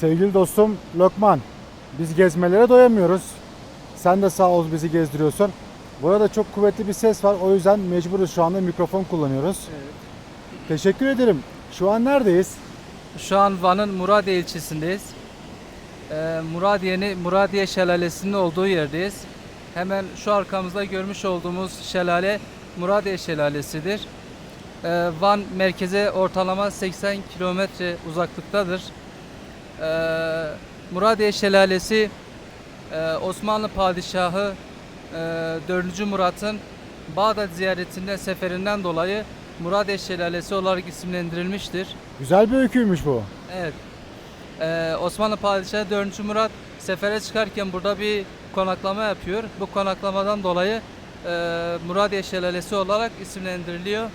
Sevgili dostum Lokman, biz gezmelere doyamıyoruz. Sen de sağ ol bizi gezdiriyorsun. Burada çok kuvvetli bir ses var. O yüzden mecburuz şu anda mikrofon kullanıyoruz. Teşekkür ederim. Şu an neredeyiz? Şu an Van'ın Muradiye ilçesindeyiz. Ee, Muradiye'nin Muradiye Şelalesi'nin olduğu yerdeyiz. Hemen şu arkamızda görmüş olduğumuz şelale Muradiye Şelalesi'dir. Ee, Van merkeze ortalama 80 kilometre uzaklıktadır. Ee, Muradiye Şelalesi e, Osmanlı Padişahı e, 4. Murat'ın Bağdat ziyaretinde seferinden dolayı Muradiye Şelalesi olarak isimlendirilmiştir. Güzel bir öyküymüş bu. Evet. Ee, Osmanlı Padişahı 4. Murat sefere çıkarken burada bir konaklama yapıyor. Bu konaklamadan dolayı e, Muradiye Şelalesi olarak isimlendiriliyor.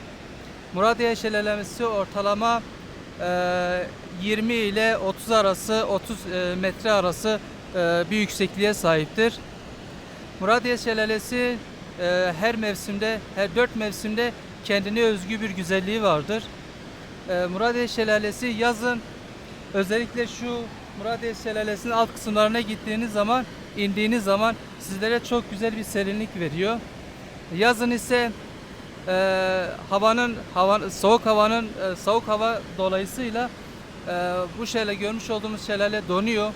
Muradiye Şelalesi ortalama e, 20 ile 30 arası 30 e, metre arası e, bir yüksekliğe sahiptir. Muradiye Şelalesi e, her mevsimde, her dört mevsimde kendine özgü bir güzelliği vardır. Muradiye Şelalesi yazın özellikle şu Muradiye Şelalesi'nin alt kısımlarına gittiğiniz zaman, indiğiniz zaman sizlere çok güzel bir serinlik veriyor. Yazın ise havanın hava, soğuk havanın soğuk hava dolayısıyla e, bu şelale görmüş olduğumuz şelale donuyor.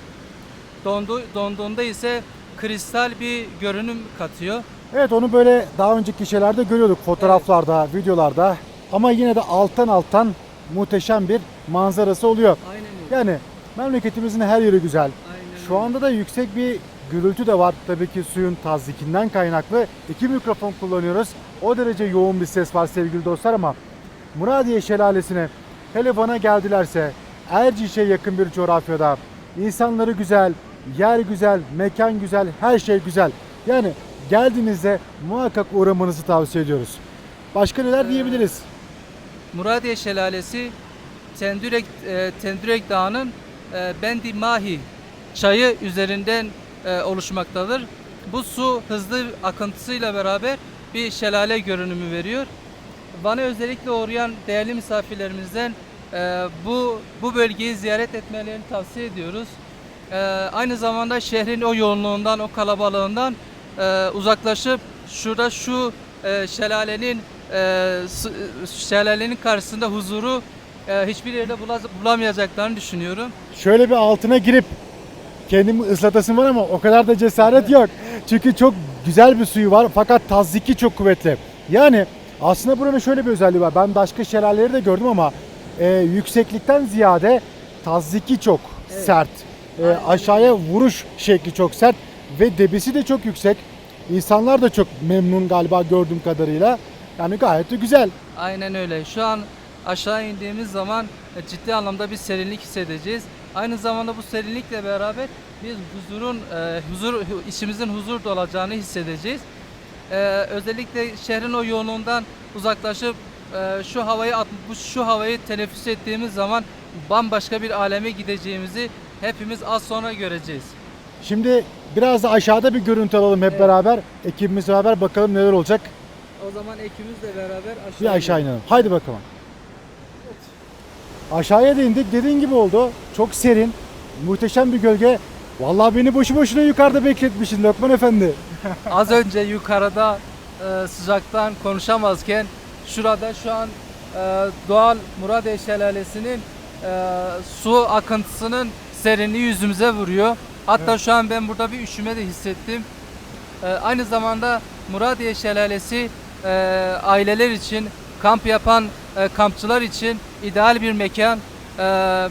Dondu, donduğunda ise kristal bir görünüm katıyor. Evet onu böyle daha önceki şeylerde görüyorduk fotoğraflarda, videolarda. Ama yine de alttan alttan muhteşem bir manzarası oluyor. Aynen öyle. Yani memleketimizin her yeri güzel. Aynen Şu anda da yüksek bir gürültü de var tabii ki suyun tazyikinden kaynaklı. İki mikrofon kullanıyoruz. O derece yoğun bir ses var sevgili dostlar ama Muradiye Şelalesi'ne hele bana geldilerse Erciş'e yakın bir coğrafyada insanları güzel, yer güzel, mekan güzel, her şey güzel. Yani geldiğinizde muhakkak uğramanızı tavsiye ediyoruz. Başka neler diyebiliriz? Muradiye Şelalesi Tendürek, e, Tendürek Dağı'nın e, Bendi Mahi çayı üzerinden e, oluşmaktadır. Bu su hızlı akıntısıyla beraber bir şelale görünümü veriyor. Van'a özellikle uğrayan değerli misafirlerimizden e, bu bu bölgeyi ziyaret etmelerini tavsiye ediyoruz. E, aynı zamanda şehrin o yoğunluğundan, o kalabalığından e, uzaklaşıp şurada şu e, şelalenin e, şelalenin karşısında huzuru e, hiçbir yerde bula- bulamayacaklarını düşünüyorum. Şöyle bir altına girip kendimi ıslatasım var ama o kadar da cesaret yok. Çünkü çok güzel bir suyu var fakat tazyiki çok kuvvetli. Yani aslında buranın şöyle bir özelliği var. Ben başka şelaleleri de gördüm ama e, yükseklikten ziyade tazyiki çok Evet. sert. E, aşağıya vuruş şekli çok sert ve debisi de çok yüksek. İnsanlar da çok memnun galiba gördüğüm kadarıyla. Yani gayet de güzel. Aynen öyle. Şu an aşağı indiğimiz zaman e, ciddi anlamda bir serinlik hissedeceğiz. Aynı zamanda bu serinlikle beraber biz huzurun e, huzur hu- içimizin huzur dolacağını hissedeceğiz. E, özellikle şehrin o yoğunluğundan uzaklaşıp e, şu havayı bu şu havayı teneffüs ettiğimiz zaman bambaşka bir aleme gideceğimizi hepimiz az sonra göreceğiz. Şimdi biraz da aşağıda bir görüntü alalım hep Evet. beraber. Ekibimizle beraber bakalım neler olacak. O zaman ekibimizle beraber aşağı Bir aşağı inelim. Haydi bakalım. Aşağıya da indik. Dediğin gibi oldu. Çok serin. Muhteşem bir gölge. Vallahi beni boşu boşuna yukarıda bekletmişsin Lokman Efendi. Az önce yukarıda e, sıcaktan konuşamazken şurada şu an e, doğal Muradiye Şelalesi'nin e, su akıntısının serinliği yüzümüze vuruyor. Hatta şu an ben burada bir üşüme de hissettim. E, aynı zamanda Muradiye Şelalesi e, aileler için, kamp yapan e, kampçılar için ideal bir mekan. E,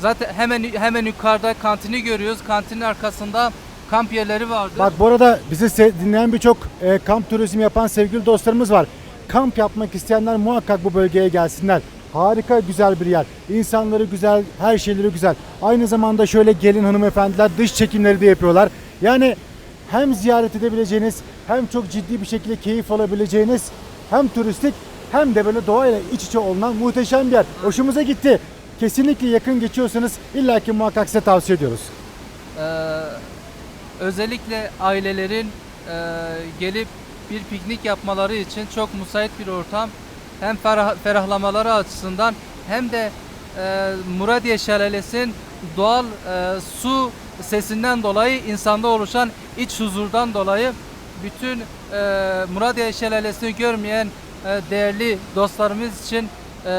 zaten hemen hemen yukarıda kantini görüyoruz. Kantinin arkasında kamp yerleri vardır. Bak bu arada bizi dinleyen birçok e, kamp turizmi yapan sevgili dostlarımız var. Kamp yapmak isteyenler muhakkak bu bölgeye gelsinler. Harika güzel bir yer. İnsanları güzel, her şeyleri güzel. Aynı zamanda şöyle gelin hanımefendiler dış çekimleri de yapıyorlar. Yani hem ziyaret edebileceğiniz, hem çok ciddi bir şekilde keyif alabileceğiniz, hem turistik hem de böyle doğayla iç içe olunan muhteşem bir yer. Hoşumuza gitti. Kesinlikle yakın geçiyorsanız illaki muhakkak size tavsiye ediyoruz. Ee, özellikle ailelerin e, gelip bir piknik yapmaları için çok müsait bir ortam. Hem ferah, ferahlamaları açısından hem de e, Muradiye Şelalesi'nin doğal e, su sesinden dolayı insanda oluşan iç huzurdan dolayı bütün e, Muradiye Şelalesi'ni görmeyen e, değerli dostlarımız için e,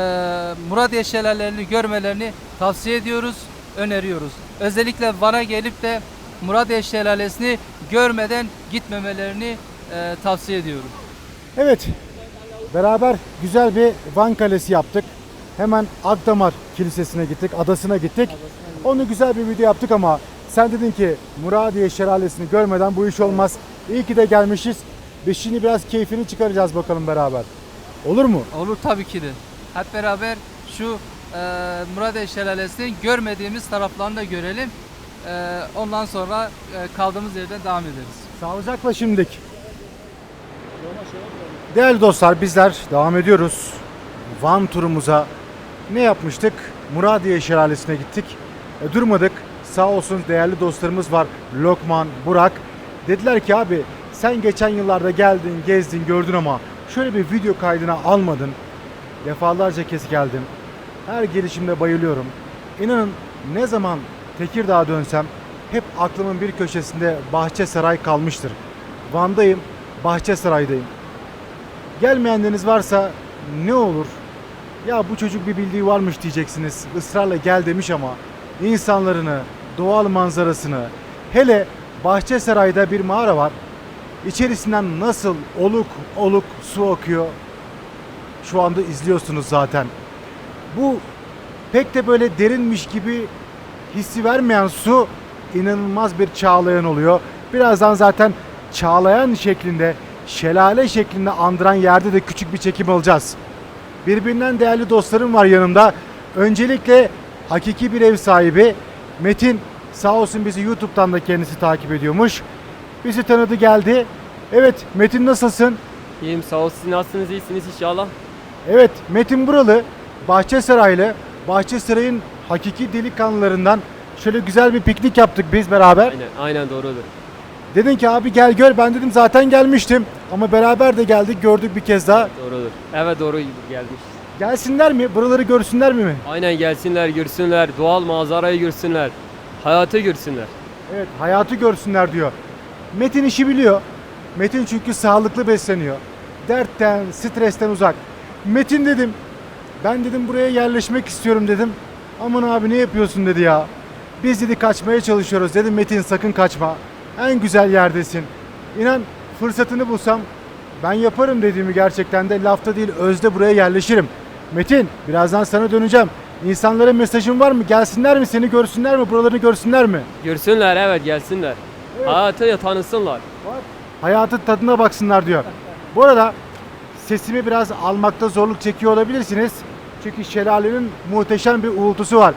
Muradiye Şelalelerini görmelerini tavsiye ediyoruz, öneriyoruz. Özellikle Van'a gelip de Muradiye Şelalesi'ni görmeden gitmemelerini e, tavsiye ediyorum. Evet, beraber güzel bir Van Kalesi yaptık. Hemen Akdamar Kilisesi'ne gittik, adasına gittik. Onu güzel bir video yaptık ama sen dedin ki Muradiye Şelalesi'ni görmeden bu iş olmaz. İyi ki de gelmişiz. Biz şimdi biraz keyfini çıkaracağız bakalım beraber. Olur mu? Olur tabii ki de. Hep beraber şu e, Muradiye Şelalesi'nin görmediğimiz taraflarını da görelim. E, ondan sonra e, kaldığımız yerden devam ederiz. Sağlıcakla şimdilik. Değerli dostlar bizler devam ediyoruz. Van turumuza ne yapmıştık? Muradiye Şelalesi'ne gittik. E, durmadık. Sağ olsun değerli dostlarımız var. Lokman, Burak. Dediler ki abi sen geçen yıllarda geldin, gezdin, gördün ama şöyle bir video kaydına almadın. Defalarca kez geldim. Her gelişimde bayılıyorum. İnanın ne zaman Tekirdağ'a dönsem hep aklımın bir köşesinde Bahçesaray kalmıştır. Van'dayım, Bahçesaray'dayım. Gelmeyenleriniz varsa ne olur? Ya bu çocuk bir bildiği varmış diyeceksiniz. Israrla gel demiş ama insanlarını, doğal manzarasını, hele Bahçesaray'da bir mağara var. İçerisinden nasıl oluk oluk su akıyor. Şu anda izliyorsunuz zaten. Bu pek de böyle derinmiş gibi hissi vermeyen su inanılmaz bir çağlayan oluyor. Birazdan zaten çağlayan şeklinde, şelale şeklinde andıran yerde de küçük bir çekim alacağız. Birbirinden değerli dostlarım var yanımda. Öncelikle hakiki bir ev sahibi Metin sağ olsun bizi YouTube'dan da kendisi takip ediyormuş. Bizi tanıdı geldi. Evet Metin nasılsın? İyiyim sağ ol. Siz nasılsınız? iyisiniz inşallah. Evet Metin buralı Bahçesaraylı. Bahçesaray'ın hakiki delikanlılarından şöyle güzel bir piknik yaptık biz beraber. Aynen, aynen doğrudur. Dedin ki abi gel gör ben dedim zaten gelmiştim ama beraber de geldik gördük bir kez daha. Doğrudur. Evet doğru gelmiş. Gelsinler mi? Buraları görsünler mi? Aynen gelsinler, görsünler, doğal manzarayı görsünler, hayatı görsünler. Evet hayatı görsünler diyor. Metin işi biliyor. Metin çünkü sağlıklı besleniyor. Dertten, stresten uzak. Metin dedim. Ben dedim buraya yerleşmek istiyorum dedim. Aman abi ne yapıyorsun dedi ya. Biz dedi kaçmaya çalışıyoruz dedim Metin sakın kaçma. En güzel yerdesin. İnan fırsatını bulsam ben yaparım dediğimi gerçekten de lafta değil özde buraya yerleşirim. Metin birazdan sana döneceğim. İnsanlara mesajın var mı? Gelsinler mi? Seni görsünler mi? Buralarını görsünler mi? Görsünler evet gelsinler. Hayatı ya tanısınlar. Hayatın tadına baksınlar diyor. Bu arada sesimi biraz almakta zorluk çekiyor olabilirsiniz. Çünkü şelalenin muhteşem bir uğultusu var.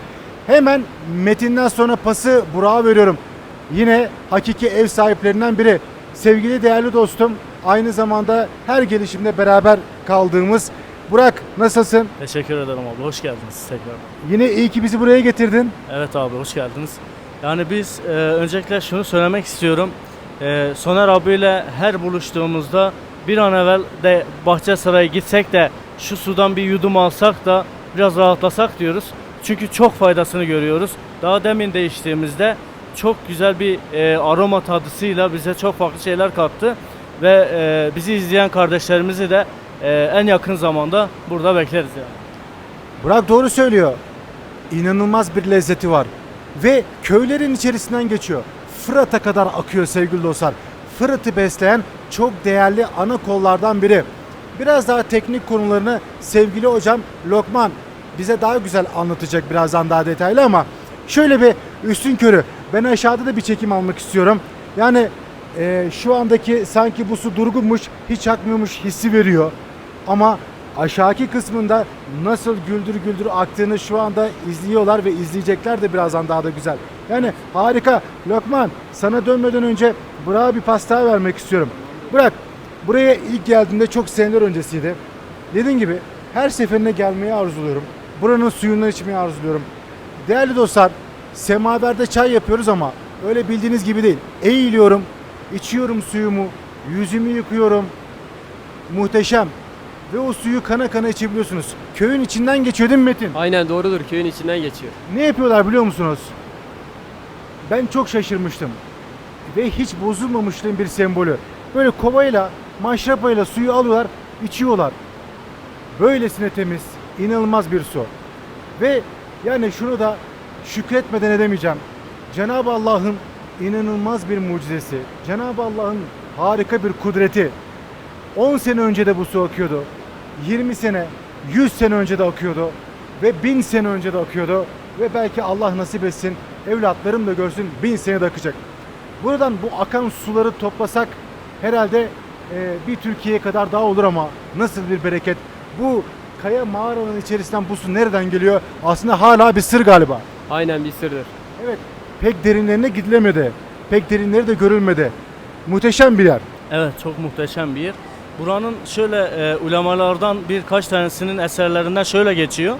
Hemen Metin'den sonra pası Burak'a veriyorum. Yine hakiki ev sahiplerinden biri. Sevgili değerli dostum, aynı zamanda her gelişimde beraber kaldığımız Burak nasılsın? Teşekkür ederim abi. Hoş geldiniz tekrar. Yine iyi ki bizi buraya getirdin. Evet abi hoş geldiniz. Yani biz e, öncelikle şunu söylemek istiyorum. E, Soner abiyle her buluştuğumuzda bir an evvel de Bahçesaray'a gitsek de şu sudan bir yudum alsak da biraz rahatlasak diyoruz. Çünkü çok faydasını görüyoruz. Daha demin de içtiğimizde çok güzel bir e, aroma tadısıyla bize çok farklı şeyler kattı. Ve e, bizi izleyen kardeşlerimizi de e, en yakın zamanda burada bekleriz yani. Burak doğru söylüyor. İnanılmaz bir lezzeti var. Ve köylerin içerisinden geçiyor. Fırat'a kadar akıyor sevgili dostlar. Fırat'ı besleyen çok değerli ana kollardan biri. Biraz daha teknik konularını sevgili hocam Lokman bize daha güzel anlatacak birazdan daha detaylı ama şöyle bir üstün körü ben aşağıda da bir çekim almak istiyorum. Yani e, şu andaki sanki bu su durgunmuş hiç akmıyormuş hissi veriyor. Ama aşağıki kısmında nasıl güldür güldür aktığını şu anda izliyorlar ve izleyecekler de birazdan daha da güzel. Yani harika. Lokman sana dönmeden önce Burak'a bir pasta vermek istiyorum. Burak buraya ilk geldiğinde çok seneler öncesiydi. Dediğim gibi her seferine gelmeyi arzuluyorum. Buranın suyundan içmeyi arzuluyorum. Değerli dostlar semaverde çay yapıyoruz ama öyle bildiğiniz gibi değil. Eğiliyorum, içiyorum suyumu, yüzümü yıkıyorum, muhteşem. Ve o suyu kana kana içebiliyorsunuz. Köyün içinden geçiyor değil mi Metin? Aynen doğrudur köyün içinden geçiyor. Ne yapıyorlar biliyor musunuz? ben çok şaşırmıştım. Ve hiç bozulmamışlığın bir sembolü. Böyle kovayla, maşrapayla suyu alıyorlar, içiyorlar. Böylesine temiz, inanılmaz bir su. Ve yani şunu da şükretmeden edemeyeceğim. Cenab-ı Allah'ın inanılmaz bir mucizesi. Cenab-ı Allah'ın harika bir kudreti. 10 sene önce de bu su akıyordu. 20 sene, 100 sene önce de akıyordu. Ve 1000 sene önce de akıyordu. Ve belki Allah nasip etsin evlatlarım da görsün 1000 sene de akacak. Buradan bu akan suları toplasak herhalde e, bir Türkiye kadar daha olur ama nasıl bir bereket. Bu kaya mağaranın içerisinden bu su nereden geliyor? Aslında hala bir sır galiba. Aynen bir sırdır. Evet pek derinlerine gidilemedi. Pek derinleri de görülmedi. Muhteşem bir yer. Evet çok muhteşem bir yer. Buranın şöyle e, ulemalardan birkaç tanesinin eserlerinden şöyle geçiyor.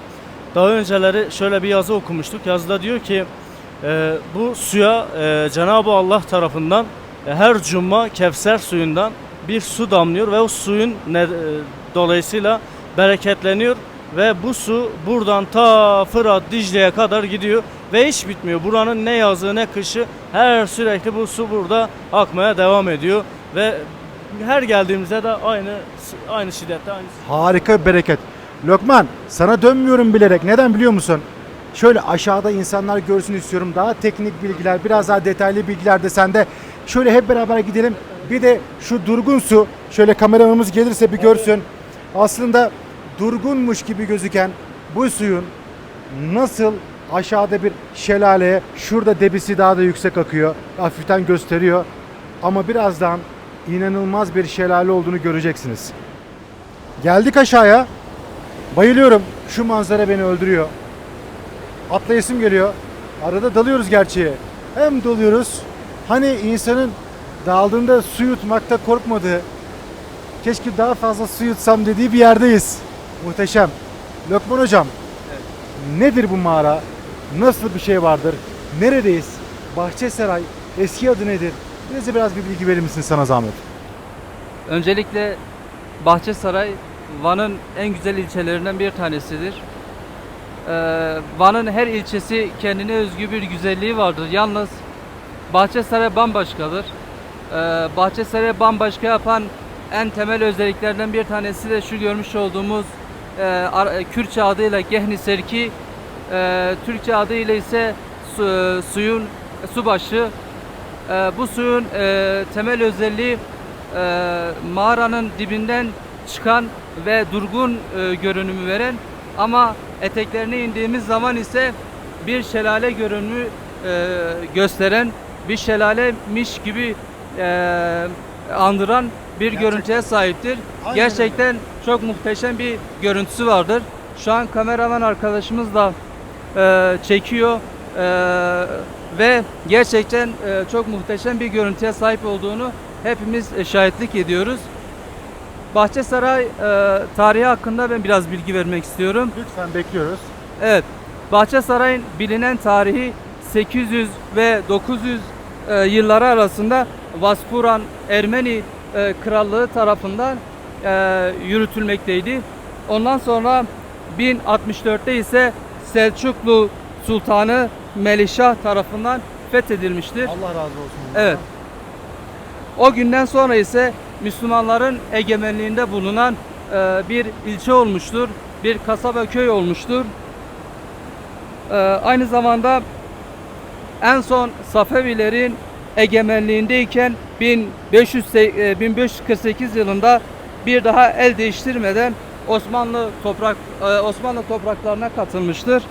Daha önceleri şöyle bir yazı okumuştuk. Yazıda diyor ki e, bu suya e, Cenab-ı Allah tarafından e, her cuma Kevser suyundan bir su damlıyor ve o suyun ne, e, dolayısıyla bereketleniyor ve bu su buradan ta Fırat Dicle'ye kadar gidiyor ve hiç bitmiyor. Buranın ne yazı ne kışı her sürekli bu su burada akmaya devam ediyor ve her geldiğimizde de aynı aynı şiddette aynı Harika bir bereket. Lokman sana dönmüyorum bilerek. Neden biliyor musun? Şöyle aşağıda insanlar görsün istiyorum. Daha teknik bilgiler, biraz daha detaylı bilgiler de sende. Şöyle hep beraber gidelim. Bir de şu durgun su, şöyle kameramanımız gelirse bir görsün. Aslında durgunmuş gibi gözüken bu suyun nasıl aşağıda bir şelaleye, şurada debisi daha da yüksek akıyor. Hafiften gösteriyor. Ama birazdan inanılmaz bir şelale olduğunu göreceksiniz. Geldik aşağıya. Bayılıyorum. Şu manzara beni öldürüyor. Atlayasım geliyor. Arada dalıyoruz gerçi. Hem dalıyoruz. Hani insanın daldığında su yutmakta korkmadığı, keşke daha fazla su yutsam dediği bir yerdeyiz. Muhteşem. Lokman hocam, nedir bu mağara? Nasıl bir şey vardır? Neredeyiz? Bahçesaray, eski adı nedir? Bize biraz bir bilgi verir misin sana zahmet? Öncelikle Bahçesaray Van'ın en güzel ilçelerinden bir tanesidir. Ee, Van'ın her ilçesi kendine özgü bir güzelliği vardır. Yalnız Bahçesaray bambaşkadır. Ee, Bahçesaray bambaşka yapan en temel özelliklerden bir tanesi de şu görmüş olduğumuz e, Kürtçe adıyla Gehni Serki, e, Türkçe adıyla ise su, suyun subaşı. E, bu suyun e, temel özelliği e, mağaranın dibinden çıkan ve durgun e, görünümü veren ama eteklerine indiğimiz zaman ise bir şelale görünümü e, gösteren bir şelalemiş gibi e, andıran bir görüntüye sahiptir. Aynen Gerçekten çok muhteşem bir görüntüsü vardır. Şu an kameraman arkadaşımız da e, çekiyor E, ve gerçekten e, çok muhteşem bir görüntüye sahip olduğunu hepimiz e, şahitlik ediyoruz. Bahçesaray e, tarihi hakkında ben biraz bilgi vermek istiyorum. Lütfen bekliyoruz. Evet, Bahçesaray'ın bilinen tarihi 800 ve 900 e, yılları arasında Vaspuran Ermeni e, Krallığı tarafından e, yürütülmekteydi. Ondan sonra 1064'te ise Selçuklu Sultanı Melişah tarafından fethedilmiştir. Allah razı olsun. Evet. O günden sonra ise Müslümanların egemenliğinde bulunan e, bir ilçe olmuştur. Bir kasaba köy olmuştur. E, aynı zamanda en son Safevilerin egemenliğindeyken 1500, e, 1548 yılında bir daha el değiştirmeden Osmanlı toprak e, Osmanlı topraklarına katılmıştır.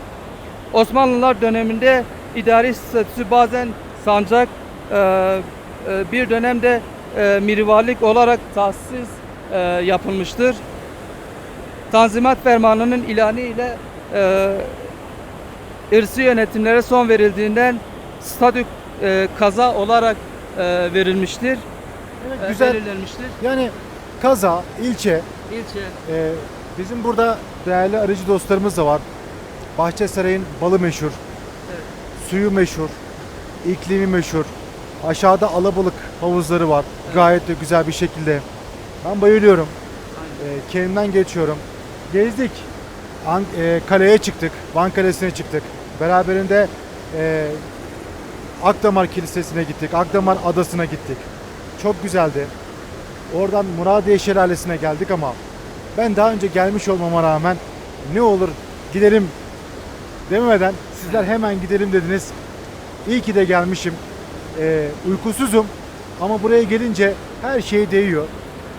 Osmanlılar döneminde idari statüsü bazen sancak, e, e, bir dönemde mirivarlık olarak tahsis yapılmıştır. Tanzimat Fermanı'nın ilanı ile ırsi yönetimlere son verildiğinden statü kaza olarak verilmiştir. Evet, güzel. belirlenmiştir. Yani kaza, ilçe, İlçe e, bizim burada değerli arıcı dostlarımız da var. Bahçesaray'ın balı meşhur, Evet. suyu meşhur, iklimi meşhur. Aşağıda alabalık havuzları var. Gayet de güzel bir şekilde. Ben bayılıyorum. E, kendimden geçiyorum. Gezdik. An- e, kaleye çıktık. Van Kalesi'ne çıktık. Beraberinde e, Akdamar Kilisesi'ne gittik. Akdamar Adası'na gittik. Çok güzeldi. Oradan Muradiye Şelalesi'ne geldik ama ben daha önce gelmiş olmama rağmen ne olur gidelim dememeden sizler hemen gidelim dediniz. İyi ki de gelmişim. Ee, uykusuzum ama buraya gelince her şey değiyor.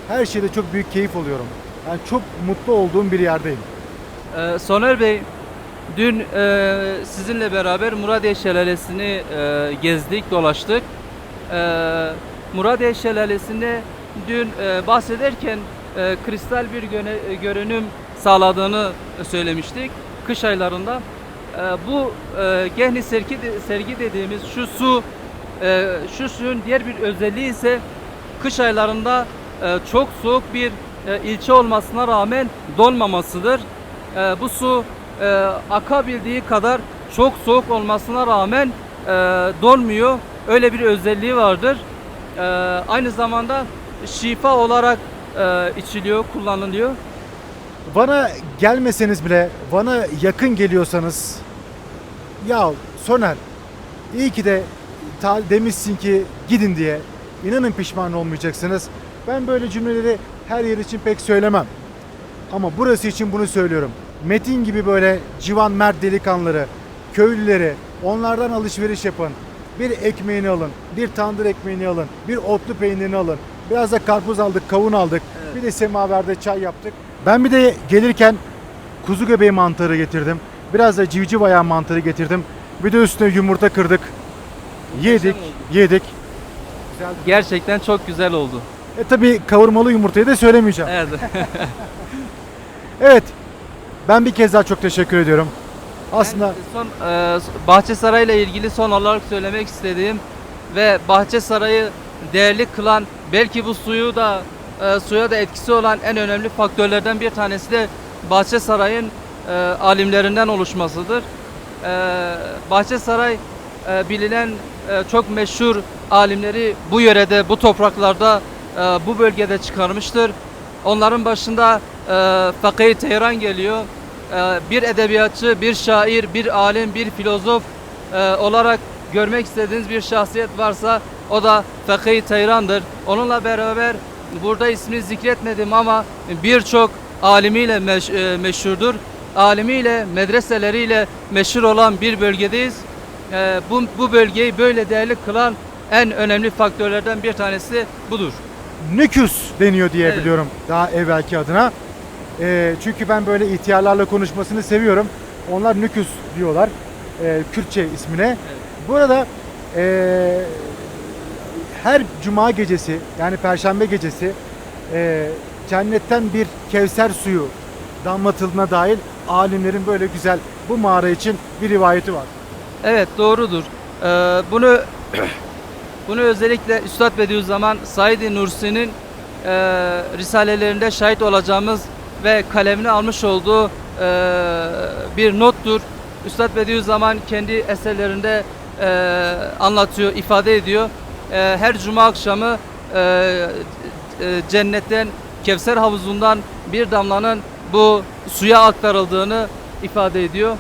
Her şeyde çok büyük keyif alıyorum. Yani çok mutlu olduğum bir yerdeyim. Ee, Soner Bey, dün e, sizinle beraber Muradiye Şelalesi'ni e, gezdik, dolaştık. E, Muradiye Şelalesi'nde dün e, bahsederken e, kristal bir göne- görünüm sağladığını söylemiştik kış aylarında. E, bu e, Gehni sergi, sergi dediğimiz şu su, e, şu suyun diğer bir özelliği ise kış aylarında e, çok soğuk bir e, ilçe olmasına rağmen donmamasıdır. E, bu su e, akabildiği kadar çok soğuk olmasına rağmen e, donmuyor. Öyle bir özelliği vardır. E, aynı zamanda şifa olarak e, içiliyor, kullanılıyor. Van'a gelmeseniz bile Van'a yakın geliyorsanız ya Soner iyi ki de ta- demişsin ki gidin diye inanın pişman olmayacaksınız. Ben böyle cümleleri her yer için pek söylemem. Ama burası için bunu söylüyorum. Metin gibi böyle civan mert delikanlıları, köylüleri onlardan alışveriş yapın. Bir ekmeğini alın, bir tandır ekmeğini alın, bir otlu peynirini alın. Biraz da karpuz aldık, kavun aldık. Bir de semaverde çay yaptık. Ben bir de gelirken kuzu göbeği mantarı getirdim. Biraz da civciv ayağı mantarı getirdim. Bir de üstüne yumurta kırdık. Yedik, yedik. Gerçekten çok güzel oldu. E tabi kavurmalı yumurtayı da söylemeyeceğim. Evet. Evet. Ben bir kez daha çok teşekkür ediyorum. Aslında Ben son e, Bahçesaray ile ilgili son olarak söylemek istediğim ve Bahçesaray'ı değerli kılan belki bu suyu da e, suya da etkisi olan en önemli faktörlerden bir tanesi de Bahçesaray'ın e, alimlerinden oluşmasıdır. E, Bahçesaray e, bilinen e, çok meşhur alimleri bu yörede, bu topraklarda, e, bu bölgede çıkarmıştır. Onların başında e, Fakih Tehran geliyor. E, bir edebiyatçı, bir şair, bir alim, bir filozof e, olarak görmek istediğiniz bir şahsiyet varsa o da Fakih Tehran'dır. Onunla beraber burada ismini zikretmedim ama birçok alimiyle meş- e, meşhurdur. Alimiyle, medreseleriyle meşhur olan bir bölgedeyiz. E, bu, bu bölgeyi böyle değerli kılan en önemli faktörlerden bir tanesi budur. nüküs deniyor diye Evet. biliyorum daha evvelki adına. Ee, çünkü ben böyle ihtiyarlarla konuşmasını seviyorum. Onlar nüküs diyorlar. ee, Kürtçe ismine. Bu arada ee, her cuma gecesi yani perşembe gecesi ee, cennetten bir kevser suyu damlatıldığına dair alimlerin böyle güzel bu mağara için bir rivayeti var. Evet doğrudur. Ee, bunu bunu özellikle Üstad Bediüzzaman Said Nursi'nin e, risalelerinde şahit olacağımız ve kalemini almış olduğu e, bir nottur. Üstad Bediüzzaman kendi eserlerinde e, anlatıyor, ifade ediyor. E, her cuma akşamı e, e, cennetten Kevser havuzundan bir damlanın bu suya aktarıldığını ifade ediyor.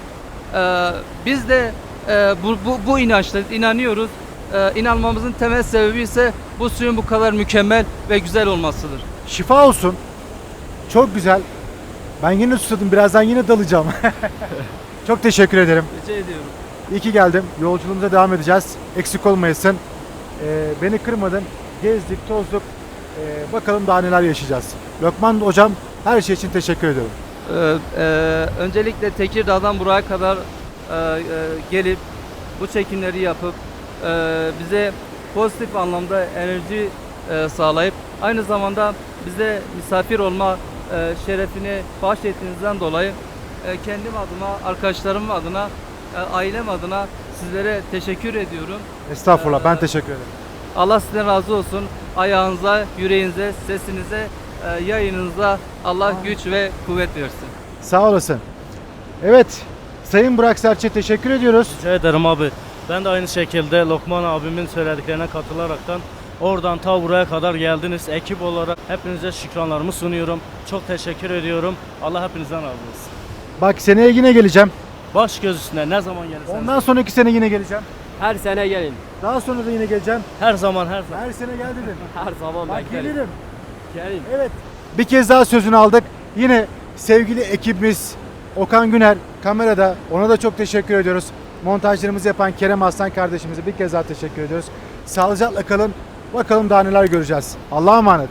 Ee, biz de e, bu, bu, bu inançla inanıyoruz. Ee, inanmamızın temel sebebi ise bu suyun bu kadar mükemmel ve güzel olmasıdır. Şifa olsun. Çok güzel. Ben yine susadım. Birazdan yine dalacağım. Çok teşekkür ederim. Rica ediyorum. İyi ki geldim. Yolculuğumuza devam edeceğiz. Eksik olmayasın. Ee, beni kırmadın. Gezdik, tozduk. Ee, bakalım daha neler yaşayacağız. Lokman hocam her şey için teşekkür ediyorum. Ee, e, öncelikle Tekirdağ'dan buraya kadar e, e, gelip bu çekimleri yapıp e, bize pozitif anlamda enerji e, sağlayıp aynı zamanda bize misafir olma e, şerefini bahşettiğinizden dolayı e, kendim adıma, arkadaşlarım adına, e, ailem adına sizlere teşekkür ediyorum. Estağfurullah. Ben Ee, teşekkür ederim. Allah sizden razı olsun. Ayağınıza, yüreğinize, sesinize, e, yayınınıza Allah güç ve kuvvet versin. Sağ olasın. Evet. Sayın Burak Serçe teşekkür ediyoruz. Rica ederim abi. Ben de aynı şekilde Lokman abimin söylediklerine katılaraktan oradan ta buraya kadar geldiniz. Ekip olarak hepinize şükranlarımı sunuyorum. Çok teşekkür ediyorum. Allah hepinizden razı olsun. Bak seneye yine geleceğim. Baş göz üstüne ne zaman gelirseniz. Ondan sonraki sene yine geleceğim. Her sene gelin. Daha sonra da yine geleceğim. Her zaman her zaman. Her sene gel dedim. Her zaman Bak beklerim. gelirim. Gelin. Evet. Bir kez daha sözünü aldık. Yine sevgili ekibimiz Okan Güner kamerada. Ona da çok teşekkür ediyoruz. Montajlarımızı yapan Kerem Aslan kardeşimize bir kez daha teşekkür ediyoruz. Sağlıcakla kalın. Bakalım daha neler göreceğiz. Allah'a emanet.